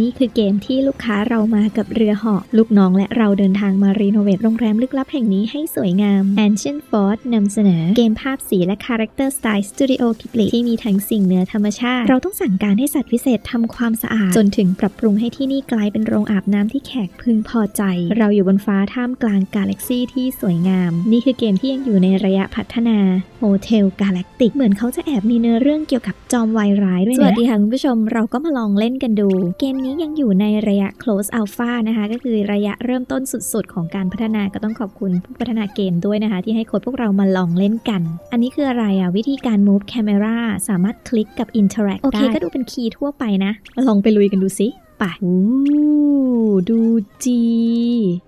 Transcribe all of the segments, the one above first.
นี่คือเกมที่ลูกค้าเรามากับเรือเหาะ ลูกน้องและเราเดินทางมารีโนเวทโรงแรมลึกลับแห่งนี้ให้สวยงาม Ancient Fort นำเสนอเกมภาพสีและคาแรคเตอร์สไตล์สตูดิโอกิบลิที่มีทั้งสิ่งเหนือธรรมชาติ เราต้องสั่งการให้สัตว์วิเศษทำความสะอาด จนถึงปรับปรุงให้ที่นี่กลายเป็นโรงอาบน้ำที่แขกพึงพอใจ เราอยู่บนฟ้าท่ามกลางกาแล็กซี่ที่สวยงาม นี่คือเกมที่ยังอยู่ในระยะพัฒนาโฮเทลกาแล็กติกเหมือนเขาจะแอบมีเนื้อเรื่องเกี่ยวกับจอมวายร้ายด้วยนะสวัสดีค่ะคุณผู้ชมเราก็มาลองเล่นกันดูเกมนี้ยังอยู่ในระยะ close alpha นะคะ ก็คือระยะเริ่มต้นสุดๆ ของการพัฒนาก็ต้องขอบคุณผู้พัฒนาเกมด้วยนะคะ ที่ให้โค้ดพวกเรามาลองเล่นกัน อันนี้คืออะไรอะวิธีการ move camera สามารถคลิกกับ interact โอเค ก็ดูเป็นคีย์ทั่วไปนะ ลองไปลุยกันดูสิไปอู้ดูจี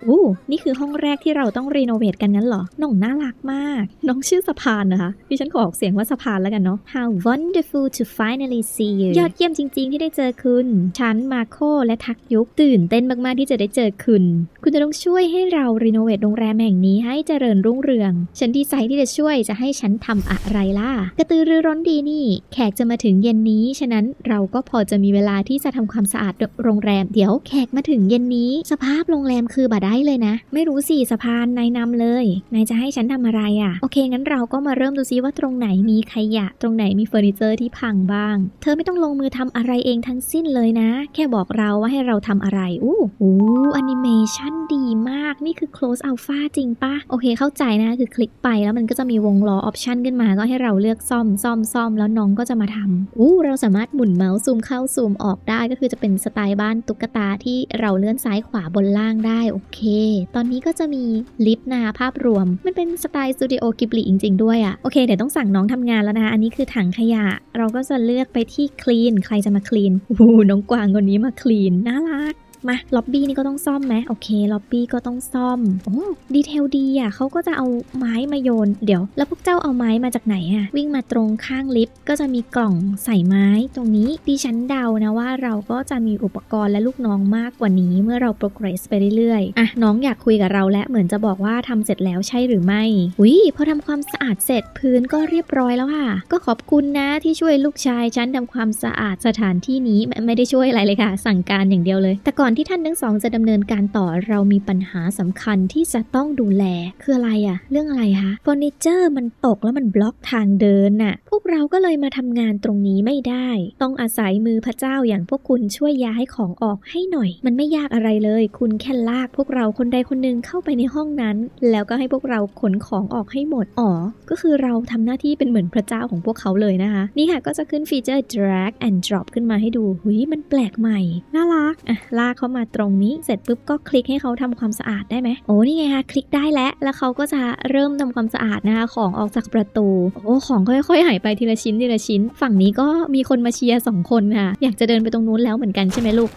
อู้นี่คือห้องแรกที่เราต้องรีโนเวทกันงั้นเหรอ น้องน่ารักมาก น้องชื่อสะพานนะคะดิฉันขอออกเสียงว่าสะพานแล้วกันเนาะ How wonderful to finally see you ยอดเยี่ยมจริง ๆ ที่ได้เจอคุณ ฉันมาโคและทักยุกตื่นเต้นมาก ๆ ที่จะได้เจอคุณ คุณจะต้องช่วยให้เรารีโนเวทโรงแรมแห่งนี้ให้เจริญรุ่งเรือง ฉันดีใจที่จะช่วยจะให้ฉันทำอะไรล่ะ กระตือรือร้นดีนี่ แขกจะมาถึงเย็นนี้ ฉะนั้นเราก็พอจะมีเวลาที่จะทำความสะอาดโรงแรมเดี๋ยวแขกมาถึงเย็นนี้ สภาพโรงแรมคือบ่ได้เลยนะ ไม่รู้สิสะพานนายนำเลยนายจะให้ฉันทำอะไรอะ่ะ โอเค งั้นเราก็มาเริ่มดูซิว่าตรงไหนมีขยะ ตรงไหนมีเฟอร์นิเจอร์ที่พังบ้าง เธอไม่ต้องลงมือทำอะไรเองทั้งสิ้นเลยนะ แค่บอกเราว่าให้เราทำอะไรอู้อู้แอนิเมชันดีมากนี่คือ close alpha จริงปะโอเคเข้าใจนะคือคลิกไปแล้วมันก็จะมีวงล้อออปชันขึ้นมาก็ให้เราเลือกซ่อมซ่อมซ่อมแล้วน้องก็จะมาทำอู้เราสามารถหมุนเมาส์ซูมเข้าซูมออกได้ก็คือจะเป็นสไตล์บ้านตุ๊กตาที่เราเลื่อนซ้ายขวาบนล่างได้โอเค ตอนนี้ก็จะมีลิฟต์นาภาพรวม มันเป็นสไตล์สตูดิโอกิบลิจริง ๆ ด้วยอะ่ะโอเคเดี๋ยวต้องสั่งน้องทำงานแล้วนะคะอันนี้คือถังขยะ เราก็จะเลือกไปที่คลีนใครจะมาคลีนโอ้น้องกวางคนนี้มาคลีนน่ารัก มาล็อบบี้นี่ก็ต้องซ่อมไหมโอเคล็อบบี้ก็ต้องซ่อมโอ้ดีเทลดีอะเขาก็จะเอาไม้มาโยน เดี๋ยว แล้วพวกเจ้าเอาไม้มาจากไหนอะ วิ่งมาตรงข้างลิฟต์ก็จะมีกล่องใส่ไม้ตรงนี้ดิฉันเดานะว่าเราก็จะมีอุปกรณ์และลูกน้องมากกว่านี้เมื่อเรา progress ไปเรื่อยๆอะน้องอยากคุยกับเราและเหมือนจะบอกว่าทำเสร็จแล้วใช่หรือไม่อุ้ยพอทำความสะอาดเสร็จพื้นก็เรียบร้อยแล้วค่ะ ก็ขอบคุณนะที่ช่วยลูกชายฉันทำความสะอาดสถานที่นี้ไม่ได้ช่วยอะไรเลยค่ะ สั่งการอย่างเดียวเลย แต่ก่อนที่ท่านทั้งสองจะดำเนินการต่อเรามีปัญหาสำคัญที่จะต้องดูแล คืออะไรอะเรื่องอะไรคะเฟอร์นิเจอร์มันตกแล้วมันบล็อกทางเดินน่ะ พวกเราก็เลยมาทำงานตรงนี้ไม่ได้ ต้องอาศัยมือพระเจ้าอย่างพวกคุณช่วยย้ายของออกให้หน่อย มันไม่ยากอะไรเลย คุณแค่ลากพวกเราคนใดคนหนึ่งเข้าไปในห้องนั้น แล้วก็ให้พวกเราขนของออกให้หมดอ๋อก็คือเราทำหน้าที่เป็นเหมือนพระเจ้าของพวกเขาเลยนะคะ นี่ค่ะก็จะขึ้นฟีเจอร์ drag and drop ขึ้นมาให้ดูหุยมันแปลกใหม่น่ารักอะลากเข้ามาตรงนี้ เสร็จปุ๊บก็คลิกให้เขาทำความสะอาดได้ไหมโอ้นี่ไงคะคลิกได้แล้ว แล้วเขาก็จะเริ่มทำความสะอาดนะคะของออกจากประตู โอ้ของค่อยๆหายไปทีละชิ้นทีละชิ้น ฝั่งนี้ก็มีคนมาเชียร์สองคนค่ะ อยากจะเดินไปตรงนู้นแล้วเหมือนกันใช่ไหมลูก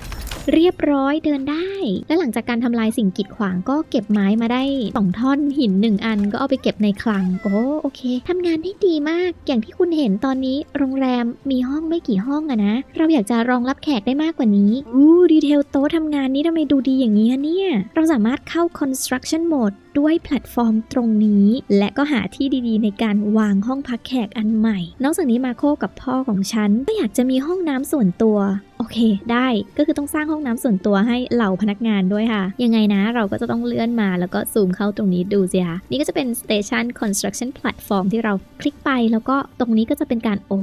เรียบร้อยเดินได้ และหลังจากการทำลายสิ่งกีดขวางก็เก็บไม้มาได้สองท่อนหินหนึ่งอันก็เอาไปเก็บในคลัง โอ้โอเคทำงานได้ดีมาก อย่างที่คุณเห็นตอนนี้โรงแรมมีห้องไม่กี่ห้องอะนะ เราอยากจะรองรับแขกได้มากกว่านี้อู้ดีเทลโต๊ะททำงานนี้ทำไมดูดีอย่างนี้คะเนี่ย เราสามารถเข้า construction mode ด้วยแพลตฟอร์มตรงนี้ และก็หาที่ดีๆ ในการวางห้องพักแขกอันใหม่ นอกจากนี้มาโคกับพ่อของฉันก็อยากจะมีห้องน้ำส่วนตัวโอเค ได้ก็คือต้องสร้างห้องน้ำส่วนตัวให้เหล่าพนักงานด้วยค่ะ ยังไงนะเราก็จะต้องเลื่อนมาแล้วก็ซูมเข้าตรงนี้ดูสิคะนี่ก็จะเป็น Station Construction Platform ที่เราคลิกไปแล้วก็ตรงนี้ก็จะเป็นการโอ้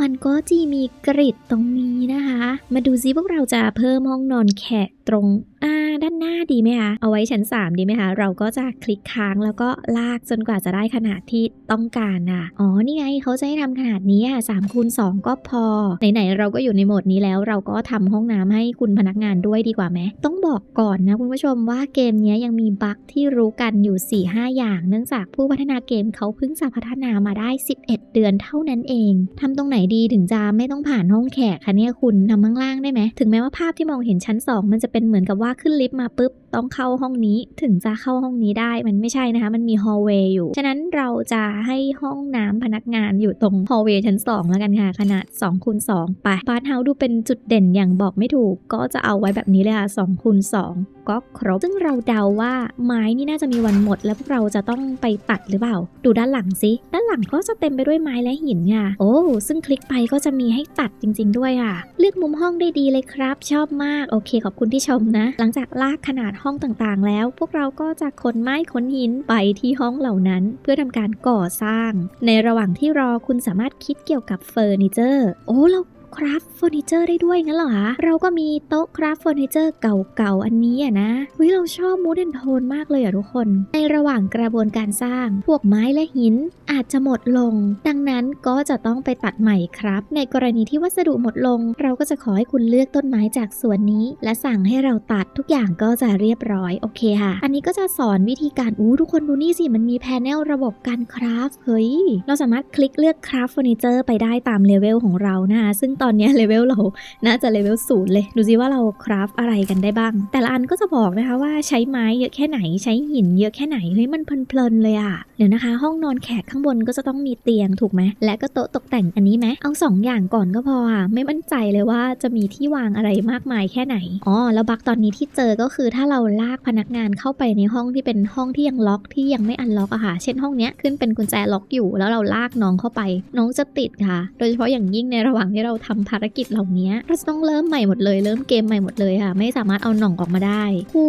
มันก็จะมีกริดตรงนี้นะคะ มาดูซิพวกเราจะเพิ่มห้องนอนแขก ตรงอ่าด้านหน้าดีไหมคะเอาไว้ชั้น 3 ดีไหมคะเราก็จะคลิกค้างแล้วก็ลากจนกว่าจะได้ขนาดที่ต้องการอะอ๋อนี่ไงเขาจะให้ทำขนาดนี้อะสามคูณสองก็พอไหนๆเราก็อยู่ในโหมดนี้แล้ว เราก็ทำห้องน้ำให้คุณพนักงานด้วยดีกว่าไหมต้องบอกก่อนนะคุณผู้ชมว่าเกมนี้ยังมีบั๊กที่รู้กันอยู่ 4-5 อย่าง เนื่องจากผู้พัฒนาเกมเขาเพิ่งจะพัฒนามาได้ 11 เดือนเท่านั้นเองทำตรงไหนดีถึงจะไม่ต้องผ่านห้องแขกคะเนี่ยคุณทำข้างล่างได้ไหมถึงแม้ว่าภาพที่มองเห็นชั้น 2 มันจะเป็นเหมือนกับว่าขึ้นลิฟต์มาปุ๊บต้องเข้าห้องนี้ถึงจะเข้าห้องนี้ได้มันไม่ใช่นะคะ มันมีฮอลเวย์อยู่ ฉะนั้นเราจะให้ห้องน้ำพนักงานอยู่ตรงฮอลเวย์ชั้น 2 แล้วกันค่ะ ขนาด2คูณ2ไปบาร์เฮาดูเป็นจุดเด่นอย่างบอกไม่ถูก ก็จะเอาไว้แบบนี้เลยค่ะ2คูณ2ก็ครบ ซึ่งเราเดาว่าไม้นี่น่าจะมีวันหมด แล้วพวกเราจะต้องไปตัดหรือเปล่า ดูด้านหลังสิ ด้านหลังก็จะเต็มไปด้วยไม้และหินค่ะ โอ้ ซึ่งคลิกไปก็จะมีให้ตัดจริง ๆ ด้วยค่ะ เลือกมุมห้องได้ดีเลยครับ ชอบมาก โอเค ขอบคุณที่ชมนะ หลังจากลากขนาดห้องต่างๆ แล้ว พวกเราก็จะขนไม้ขนหินไปที่ห้องเหล่านั้น เพื่อทำการก่อสร้าง ในระหว่างที่รอคุณสามารถคิดเกี่ยวกับเฟอร์นิเจอร์ โอ้เรา คราฟเฟอร์นิเจอร์ได้ด้วยงั้นเหรอคะเราก็มีโต๊ะคราฟเฟอร์นิเจอร์เก่าๆอันนี้อะนะเฮ้ยเราชอบมูดแอนโทนมากเลยอะทุกคน ในระหว่างกระบวนการสร้าง พวกไม้และหินอาจจะหมดลง ดังนั้นก็จะต้องไปตัดใหม่ครับ ในกรณีที่วัสดุหมดลง เราก็จะขอให้คุณเลือกต้นไม้จากสวนนี้ และสั่งให้เราตัดทุกอย่างก็จะเรียบร้อยโอเคค่ะ อันนี้ก็จะสอนวิธีการอู้ทุกคนดูนี่สิมันมีแพนเนลระบบการคราฟเฮ้ยเราสามารถคลิกเลือกคราฟเฟอร์นิเจอร์ไปได้ตามเลเวลของเรานะคะซึ่งตอนนี้เลเวลเราน่าจะเลเวลศูนย์เลย ดูซิว่าเราคราฟอะไรกันได้บ้าง แต่ละอันก็จะบอกนะคะว่าใช้ไม้เยอะแค่ไหนใช้หินเยอะแค่ไหนเฮ้ยมันเพลินๆเลยอะเดี๋ยวนะคะ ห้องนอนแขกข้างบนก็จะต้องมีเตียงถูกไหมและก็โต๊ะตกแต่งอันนี้ไหมเอาสองอย่างก่อนก็พออะไม่มั่นใจเลยว่าจะมีที่วางอะไรมากมายแค่ไหนอ๋อแล้วบักตอนนี้ที่เจอก็คือถ้าเราลากพนักงานเข้าไปในห้องที่เป็นห้องที่ยังล็อกที่ยังไม่อันล็อกอะค่ะ เช่นห้องเนี้ยขึ้นเป็นกุญแจล็อกอยู่ แล้วเราลากน้องเข้าไป น้องจะติดค่ะ โดยเฉพาะอย่างยิ่งในระหว่างที่เราทำภารกิจเหล่านี้เราจะต้องเริ่มใหม่หมดเลย เริ่มเกมใหม่หมดเลยค่ะ ไม่สามารถเอาหน่องออกมาได้คู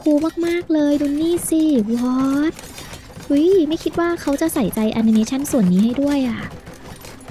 คูมากๆเลยดูนี่สิวอตอุ้ยไม่คิดว่าเขาจะใส่ใจแอนิเมชันส่วนนี้ให้ด้วยอะ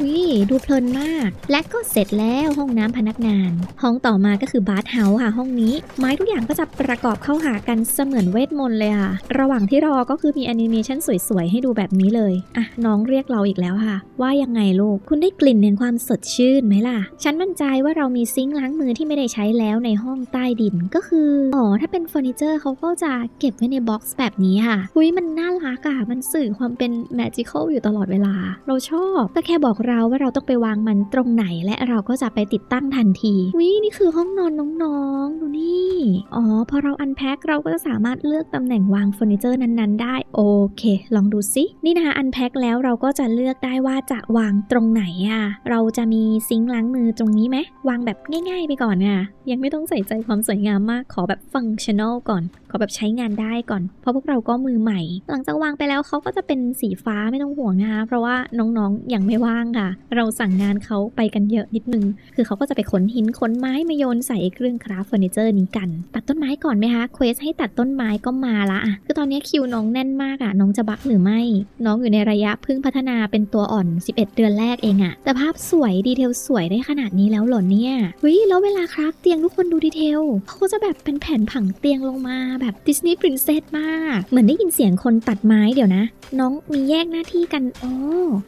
วิดูเพลินมาก และก็เสร็จแล้วห้องน้ำพนักงาน ห้องต่อมาก็คือบาร์เฮาส์ค่ะห้องนี้ ไม้ทุกอย่างก็จะประกอบเข้าหากันเสมือนเวทมนต์เลยค่ะ ระหว่างที่รอก็คือมีแอนิเมชันสวยๆ ให้ดูแบบนี้เลย อะ น้องเรียกเราอีกแล้วค่ะ ว่ายังไงลูก คุณได้กลิ่นแห่งความสดชื่นไหมล่ะ ฉันมั่นใจว่าเรามีซิงค์ล้างมือที่ไม่ได้ใช้แล้วในห้องใต้ดินก็คือ อ๋อ ถ้าเป็นเฟอร์นิเจอร์เขาก็จะเก็บไว้ในบ็อกซ์แบบนี้ค่ะหุยมันน่ารักอะมันสื่อความเป็นแมจิคอลอยู่ตลอดเวลา เราชอบก็แค่บอกเราว่าเราต้องไปวางมันตรงไหนและเราก็จะไปติดตั้งทันทีวินี่คือห้องนอนน้องๆ ดูนี่ อ๋อ พอเราอันแพ็คเราก็จะสามารถเลือกตำแหน่งวางเฟอร์นิเจอร์นั้นๆ ได้ โอเค ลองดูสินี่นะคะอันแพ็คแล้วเราก็จะเลือกได้ว่าจะวางตรงไหนอะเราจะมีซิงค์ล้างมือตรงนี้ไหมวางแบบง่าย ๆ ไปก่อนอะยังไม่ต้องใส่ใจความสวยงามมากขอแบบฟังชั่นอลก่อน ขอแบบใช้งานได้ก่อน เพราะพวกเราก็มือใหม่ หลังจากวางไปแล้วเขาก็จะเป็นสีฟ้าไม่ต้องห่วงนะคะเพราะว่าน้องๆยังไม่ว่างค่ะเราสั่งงานเขาไปกันเยอะนิดนึง คือเขาก็จะไปขนหินขนไม้มาโยนใส่เครื่องคราฟเฟอร์นิเจอร์นี้กัน ตัดต้นไม้ก่อนไหมคะ เควสให้ตัดต้นไม้ก็มาละอะ คือตอนนี้คิวน้องแน่นมากอะ น้องจะบักหรือไม่ น้องอยู่ในระยะเพิ่งพัฒนาเป็นตัวอ่อน 11 เดือนแรกเองอะ แต่ภาพสวยดีเทลสวยได้ขนาดนี้แล้วหรอเนี่ยเฮ้แล้วเวลาคราฟเตียงทุกคนดูดีเทลเขาก็จะแบบเป็นแผ่นผังเตียงลงมาแบบดิสนีย์ปรินเซสมาก เหมือนได้ยินเสียงคนตัดไม้เดี๋ยวนะ น้องมีแยกหน้าที่กันอ๋อ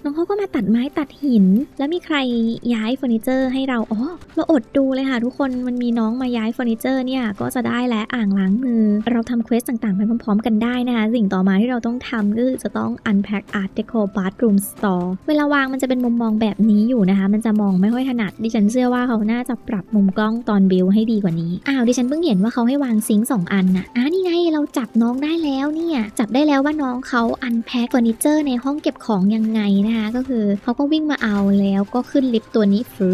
น้องเขาก็มาตัดไม้ตัดหิน แล้วมีใครย้ายเฟอร์นิเจอร์ให้เราอ๋อเราอดดูเลยค่ะทุกคนมันมีน้องมาย้ายเฟอร์นิเจอร์เนี่ยก็จะได้และอ่างล้างมือ เราทำเควสต่างๆไปพร้อมๆ กันได้นะคะสิ่งต่อมาที่เราต้องทำก็คือจะต้อง unpack art deco bathroom store เวลาวางมันจะเป็นมุมมองแบบนี้อยู่นะคะ มันจะมองไม่ค่อยถนัดดิฉันเชื่อว่าเขาน่าจะปรับมุมกล้องตอนบิวให้ดีกว่านี้อ้าวดิฉันเพิ่งเห็นว่าเขาให้วางซิงค์สองอันนะอ่านี่ไงเราจับน้องได้แล้วเนี่ยจับได้แล้วว่าน้องเขา unpack เฟอร์นิเจอร์ในห้องเก็บของยังไงนะคะก็คือเขาก็วิ่งมาเอาแล้วก็ขึ้นลิฟต์ตัวนี้ฟื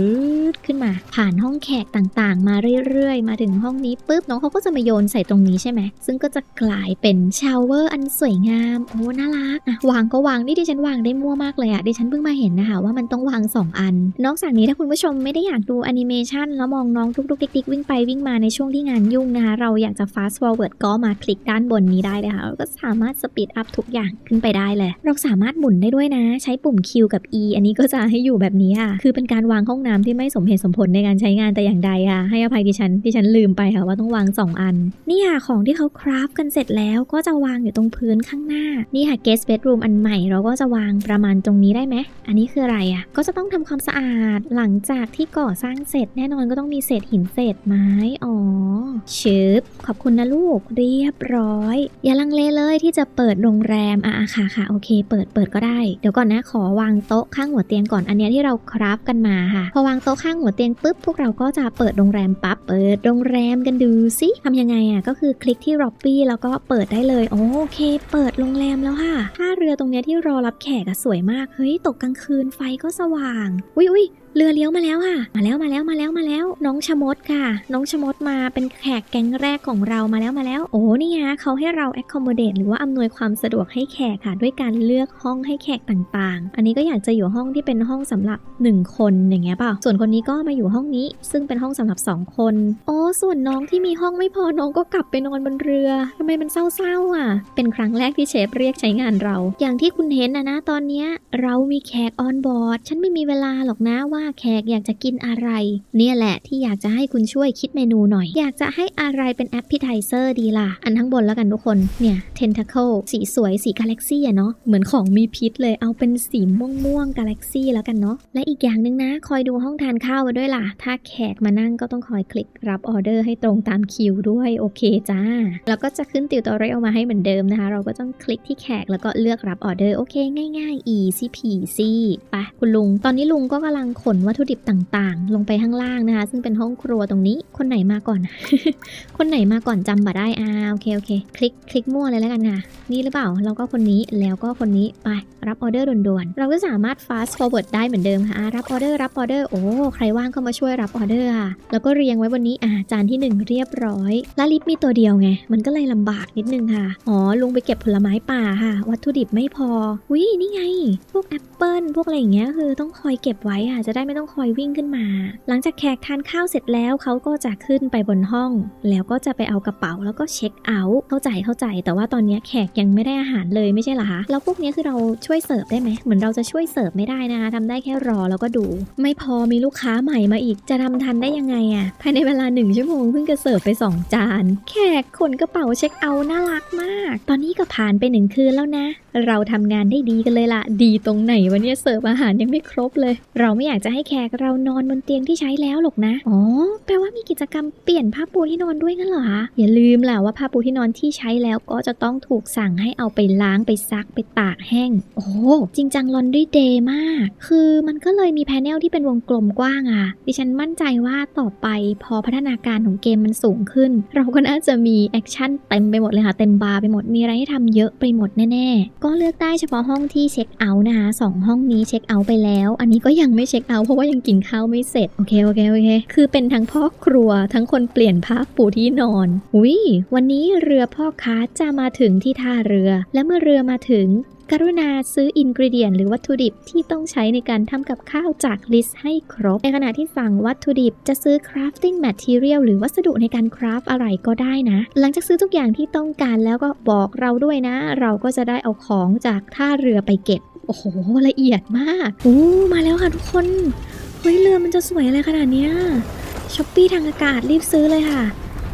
ดขึ้นมา ผ่านห้องแขกต่างๆ มาเรื่อยๆ มาถึงห้องนี้ปุ๊บน้องเขาก็จะมาโยนใส่ตรงนี้ใช่ไหมซึ่งก็จะกลายเป็นชาวเวอร์อันสวยงามโอ้น่ารักอะวางก็วางนี่ดิฉันวางได้มั่วมากเลยอะดิฉันเพิ่งมาเห็นนะคะว่ามันต้องวางสองอัน นอกจากนี้ถ้าคุณผู้ชมไม่ได้อยากดูแอนิเมชันแล้วมองน้องทุกๆติ๊กๆวิ่งไปวิ่งมาในช่วงที่งานยุ่งนะคะ เราอยากจะ fast forward ก็มาคลิกด้านบนนี้ได้เลยค่ะเราก็สามารถ speed up ทุกอย่างขึ้นไปได้เลย เราสามารถหมุนได้ด้วยนะ ใช้ปุ่ม Q กับ E อันนี้ก็จะให้อยู่แบบนี้ค่ะ คือเป็นการวางห้องน้ำที่ไม่สมเหตุสมผลในการใช้งานแต่อย่างใดค่ะ ให้อภัยดิฉันดิฉันลืมไปค่ะว่าต้องวาง 2 อัน นี่ค่ะของที่เขาคราฟกันเสร็จแล้วก็จะวางอยู่ตรงพื้นข้างหน้า นี่ค่ะ guest bedroom อันใหม่เราก็จะวางประมาณตรงนี้ได้ไหม อันนี้คืออะไรอะ ก็จะต้องทำความสะอาดหลังจากที่ก่อสร้างเสร็จ แน่นอนก็ต้องมีเศษหินเศษไม้ อ๋อเชึบขอบคุณนะลูกเรียบร้อย อย่าลังเลเลยที่จะเปิดโรงแรมอะอะค่ะค่ะโอเค เปิดเปิดก็ได้ เดี๋ยวก่อนนะขอวางโต๊ะข้างหัวเตียงก่อนอันเนี้ยที่เราคราฟกันมาค่ะ พอวางโต๊ะข้างหัวเตียงปุ๊บพวกเราก็จะเปิดโรงแรมปั๊บเปิดโรงแรมกันดูสิทำยังไงอะก็คือคลิกที่ร็อบบี้แล้วก็เปิดได้เลยโอเค เปิดโรงแรมแล้วค่ะท่าเรือตรงเนี้ยที่รอรับแขกอะสวยมากเฮ้ยตกกลางคืนไฟก็สว่างอุ้ยอุ้ย เรือเลี้ยวมาแล้วค่ะ มาแล้วมาแล้วมาแล้วมาแล้ว น้องชมดค่ะ น้องชมดมาเป็นแขกแก๊งแรกของเรามาแล้วมาแล้ว โอ้นี่ไงเขาให้เรา accommodate หรือว่าอำนวยความสะดวกให้แขกค่ะ ด้วยการเลือกห้องให้แขกต่างๆ อันนี้ก็อยากจะอยู่ห้องที่เป็นห้องสำหรับ 1 คนอย่างเงี้ยเปล่า ส่วนคนนี้ก็มาอยู่ห้องนี้ ซึ่งเป็นห้องสำหรับ 2 คน โอ้ส่วนน้องที่มีห้องไม่พอน้องก็กลับไปนอนบนเรือทำไมมันเศร้าๆอะ เป็นครั้งแรกที่เชฟเรียกใช้งานเรา อย่างที่คุณเห็นนะนะตอนเนี้ยเรามีแขกออนบอร์ดฉันไม่มีเวลาหรอกนะว่าแขกอยากจะกินอะไร เนี่ยแหละที่อยากจะให้คุณช่วยคิดเมนูหน่อย อยากจะให้อะไรเป็นแอป i z ไ r ดีล่ะ อันทั้งบนแล้วกันทุกคน เนี่ย tentacle สีสวยสีกาแล็กซี่อะเนาะ เหมือนของมีพิษเลย เอาเป็นสีม่วงๆกาแล็กซี่แล้วกันเนาะ และอีกอย่างหนึ่งนะ คอยดูห้องทานข้าวไว้ด้วยล่ะ ถ้าแขกมานั่งก็ต้องคอยคลิกรับออเดอร์ให้ตรงตามคิวด้วยโอเคจ้า แล้วก็จะขึ้นติวตอเรียลมาให้เหมือนเดิมนะคะ เราก็ต้องคลิกที่แขกแล้วก็เลือกรับออเดอร์โอเค ง่ายๆ easy peasy ไปคุณลุง ตอนนี้ลุงก็กำลังขนวัตถุดิบต่างๆ ลงไปข้างล่างนะคะ ซึ่งเป็นห้องครัวตรงนี้ คนไหนมาก่อน คนไหนมาก่อนจำบ่ได้อ่าโอเคโอเค คลิกคลิกมั่วเลยแล้วกันค่ะ นี่หรือเปล่า เราก็คนนี้แล้วก็คนนี้ไปรับออเดอร์ด่วนๆ เราก็สามารถ fast forward ได้เหมือนเดิมค่ะ รับออเดอร์รับออเดอร์ โอ้ ใครว่างเข้ามาช่วยรับออเดอร์ค่ะ แล้วก็เรียงไว้บนนี้ อ่า จานที่หนึ่งเรียบร้อย และลิฟต์มีตัวเดียวไง มันก็เลยลำบากนิดนึงค่ะ อ๋อ ลุงไปเก็บผลไม้ป่าค่ะ วัตถุดิบไม่พอวินี่ไง พวกแอปเปิลพวกอะไรอย่างเงี้ย คือต้องคอยเก็บไว้ค่ะ จะได้ไม่ต้องคอยวิ่งขึ้นมา หลังจากแขกทานข้าวเสร็จแล้วเขาก็จะขึ้นไปบนห้อง แล้วก็จะไปเอากระเป๋าแล้วก็เช็คเอาท์เข้าใจเข้าใจ แต่ว่าตอนนี้แขกยังไม่ได้อาหารเลยไม่ใช่เหรอคะแล้วพวกนี้คือเราช่วยเสิร์ฟได้ไหมเหมือนเราจะช่วยเสิร์ฟไม่ได้นะคะทำได้แค่รอแล้วก็ดู ไม่พอมีลูกค้าใหม่มาอีกจะทำทันได้ยังไงอะภายในเวลาหนึ่งชั่วโมงเพิ่งจะเสิร์ฟไปสองจาน แขกขนกระเป๋าเช็คเอาท์น่ารักมาก ตอนนี้ก็ผ่านไปหนึ่งคืนแล้วนะ เราทำงานได้ดีกันเลยล่ะ ดีตรงไหนวะเนี่ยเสิร์ฟอาหารยังไม่ครบเลย เราไม่อยากจะให้แขกเรานอนบนเตียงที่ใช้แล้วหรอกนะ อ๋อ แปลว่ามีกิจกรรมเปลี่ยนผ้าปูที่นอนด้วยงั้นเหรอคะอย่าลืมล่ะว่าผ้าปูที่นอนที่ใช้แล้วก็จะต้องถูกสั่งให้เอาไปล้างไปซักไปตากแห้ง โอ้จริงจังลอนด r ี d เดย์มาก คือมันก็เลยมีแผนลที่เป็นวงกลมกว้างอะดิฉันมั่นใจว่าต่อไปพอพัฒนาการของเกมมันสูงขึ้น เราก็น่าจะมีแอคชั่นเต็มไปหมดเลยค่ะ เต็มบาร์ไปหมด มีอะไรให้ทำเยอะไปหมดแน่ๆก็เลือกได้เฉพาะห้องที่เช็คเอาท์นะคะสองห้องนี้เช็คเอาท์ไปแล้ว อันนี้ก็ยังไม่เช็คเอาท์เพราะว่ายังกินข้าวไม่เสร็จ โอเค โอเค โอเค คือเป็นทั้งพ่อครัวทั้งคนเปลี่ยนผ้าปูที่นอน อุ้ยวันนี้เรือพ่อค้าจะมาถึงที่ท่าเรือ และเมื่อเรือมาถึง กรุณาซื้ออินกริเดียนหรือวัตถุดิบที่ต้องใช้ในการทำกับข้าวจากลิสต์ให้ครบ ในขณะที่สั่งวัตถุดิบจะซื้อ crafting material หรือวัสดุในการคราฟอะไรก็ได้นะ หลังจากซื้อทุกอย่างที่ต้องการแล้วก็บอกเราด้วยนะ เราก็จะได้เอาของจากท่าเรือไปเก็บ โอ้โห ละเอียดมากโอ้มาแล้วค่ะทุกคน เฮ้ยเรือมันจะสวยอะไรขนาดเนี้ยช้อปปี้ทางอากาศรีบซื้อเลยค่ะ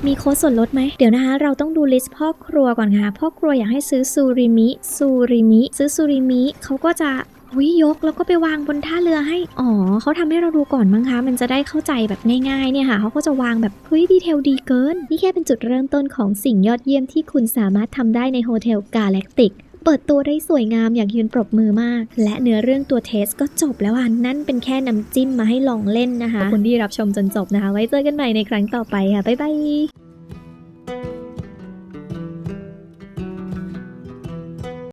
มีโค้ดส่วนลดไหม เดี๋ยวนะคะ เราต้องดูลิสต์พ่อครัวก่อนค่ะ พ่อครัวอยากให้ซื้อซูริมิ ซูริมิ ซื้อซูริมิเขาก็จะวิยกแล้วก็ไปวางบนท่าเรือให้ อ๋อเขาทำให้เราดูก่อนมั้งคะ มันจะได้เข้าใจแบบง่ายๆเนี่ยค่ะเขาก็จะวางแบบเฮ้ยดีเทลดีเกิน นี่แค่เป็นจุดเริ่มต้นของสิ่งยอดเยี่ยมที่คุณสามารถทำได้ในโฮเทลกาแล็กติก เปิดตัวได้สวยงามอย่างยืนปรบมือมาก และเนื้อเรื่องตัวเทสก็จบแล้วอะนั่นเป็นแค่น้ำจิ้มมาให้ลองเล่นนะคะขอบคุณที่รับชมจนจบนะคะ ไว้เจอกันใหม่ในครั้งต่อไปค่ะบ๊ายบาย